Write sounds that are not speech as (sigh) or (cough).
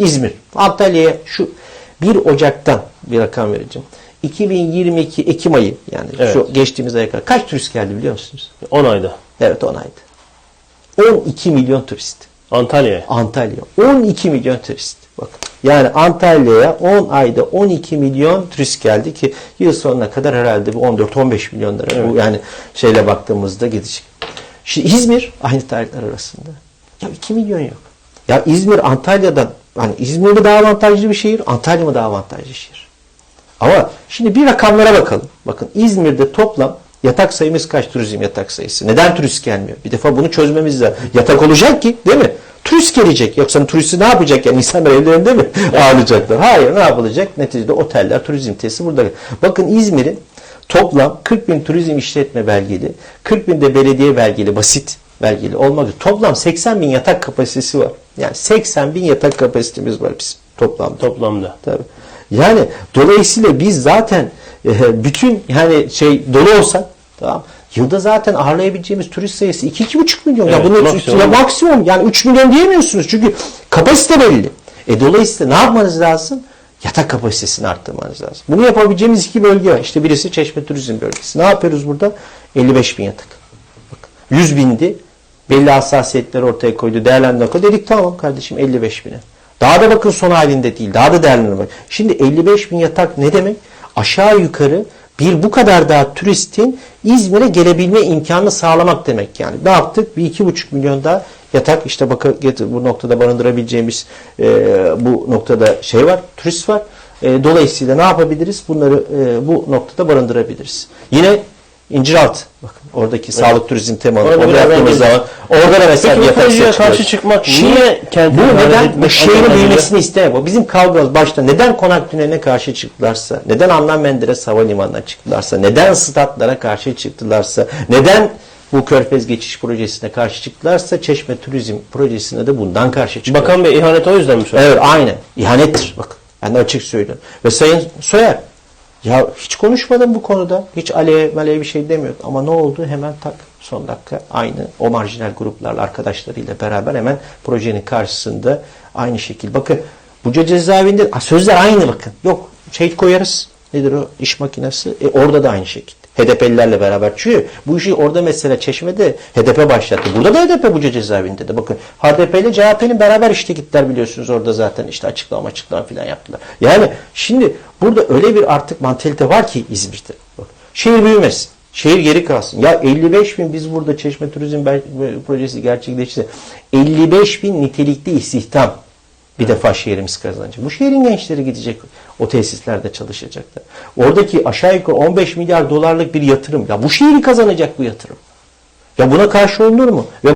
İzmir. Antalya'ya şu 1 Ocak'tan bir rakam vereceğim. 2022 Ekim ayı yani Evet. şu geçtiğimiz aya kadar kaç turist geldi biliyor musunuz? 10 ayda. Evet 10 aydı. 12 milyon turist. Antalya'ya. Antalya. 12 milyon turist. Bakın. Yani Antalya'ya 10 ayda 12 milyon turist geldi ki yıl sonuna kadar herhalde bu 14-15 milyonlara bu yani şeyle baktığımızda gidecek. Şimdi İzmir aynı tarihler arasında. Ya 2 milyon yok. Ya İzmir Antalya'dan hani İzmir mi daha avantajlı bir şehir, Antalya mı daha avantajlı şehir? Ama şimdi bir rakamlara bakalım. Bakın İzmir'de toplam yatak sayımız kaç turizm yatak sayısı? Neden turist gelmiyor? Bir defa bunu çözmemiz lazım. Yatak olacak ki değil mi? Turist gelecek. Yoksa turisti ne yapacak yani? İnsanlar evlerinde mi (laughs) ağırlayacaklar? Hayır ne yapılacak? Neticede oteller, turizm tesisi burada. Bakın İzmir'in toplam 40 bin turizm işletme belgeli, 40 bin de belediye belgeli, basit belgeli olmak üzere toplam 80 bin yatak kapasitesi var. Yani 80 bin yatak kapasitemiz var bizim toplamda. Toplamda. Tabii. Yani dolayısıyla biz zaten e, bütün yani şey dolu olsak tamam yılda zaten ağırlayabileceğimiz turist sayısı 2-2,5 milyon. ya Evet, bunu maksimum. ya maksimum yani 3 milyon diyemiyorsunuz çünkü kapasite belli. E dolayısıyla ne yapmanız lazım? Yatak kapasitesini arttırmanız lazım. Bunu yapabileceğimiz iki bölge var. İşte birisi Çeşme Turizm Bölgesi. Ne yapıyoruz burada? 55 bin yatak. Bakın, 100 bindi. Belli hassasiyetler ortaya koydu. Değerlendirme koydu. Dedik tamam kardeşim 55 bine. Daha da bakın son halinde değil. Daha da değerlendirme. Şimdi 55 bin yatak ne demek? Aşağı yukarı bir bu kadar daha turistin İzmir'e gelebilme imkanını sağlamak demek yani. Ne yaptık? Bir iki buçuk milyon daha yatak işte bakın bu noktada barındırabileceğimiz e, bu noktada şey var, turist var. E, dolayısıyla ne yapabiliriz? Bunları e, bu noktada barındırabiliriz. Yine İnciraltı. Bakın oradaki sağlık turizm temalı. Orada Onu yaptığımız zaman orada da mesela Peki yatak karşı çıkmak Şimdi niye kenti bu neden bu şehrin büyümesini istemiyor. Bu bizim kavgamız başta neden konak tüneline karşı çıktılarsa, neden Adnan Menderes Havalimanı'na çıktılarsa, neden statlara karşı çıktılarsa, neden bu Körfez geçiş projesine karşı çıktılarsa Çeşme Turizm projesine de bundan karşı çıktılar. Bakan Bey ihanet o yüzden mi söylüyor? Evet aynen. İhanettir. Bakın ben açık söylüyorum. Ve Sayın Soyer ya hiç konuşmadım bu konuda. Hiç aleyhe maleye bir şey demiyor. Ama ne oldu? Hemen tak son dakika aynı o marjinal gruplarla arkadaşlarıyla beraber hemen projenin karşısında aynı şekil. Bakın Buca cezaevinde sözler aynı bakın. Yok şey koyarız. Nedir o iş makinesi? E, orada da aynı şekil. HDP'lilerle beraber. Çünkü bu işi orada mesela Çeşme'de HDP başlattı. Burada da HDP Buca cezaevinde de. Bakın HDP ile CHP'nin beraber işte gittiler biliyorsunuz orada zaten işte açıklama açıklama falan yaptılar. Yani şimdi burada öyle bir artık mantalite var ki İzmir'de. Bak, şehir büyümesin. Şehir geri kalsın. Ya 55 bin biz burada Çeşme Turizm Projesi gerçekleşti. 55 bin nitelikli istihdam bir defa şehrimiz kazanacak. Bu şehrin gençleri gidecek o tesislerde çalışacaklar. Oradaki aşağı yukarı 15 milyar dolarlık bir yatırım. Ya bu şehri kazanacak bu yatırım. Ya buna karşı olunur mu? Ve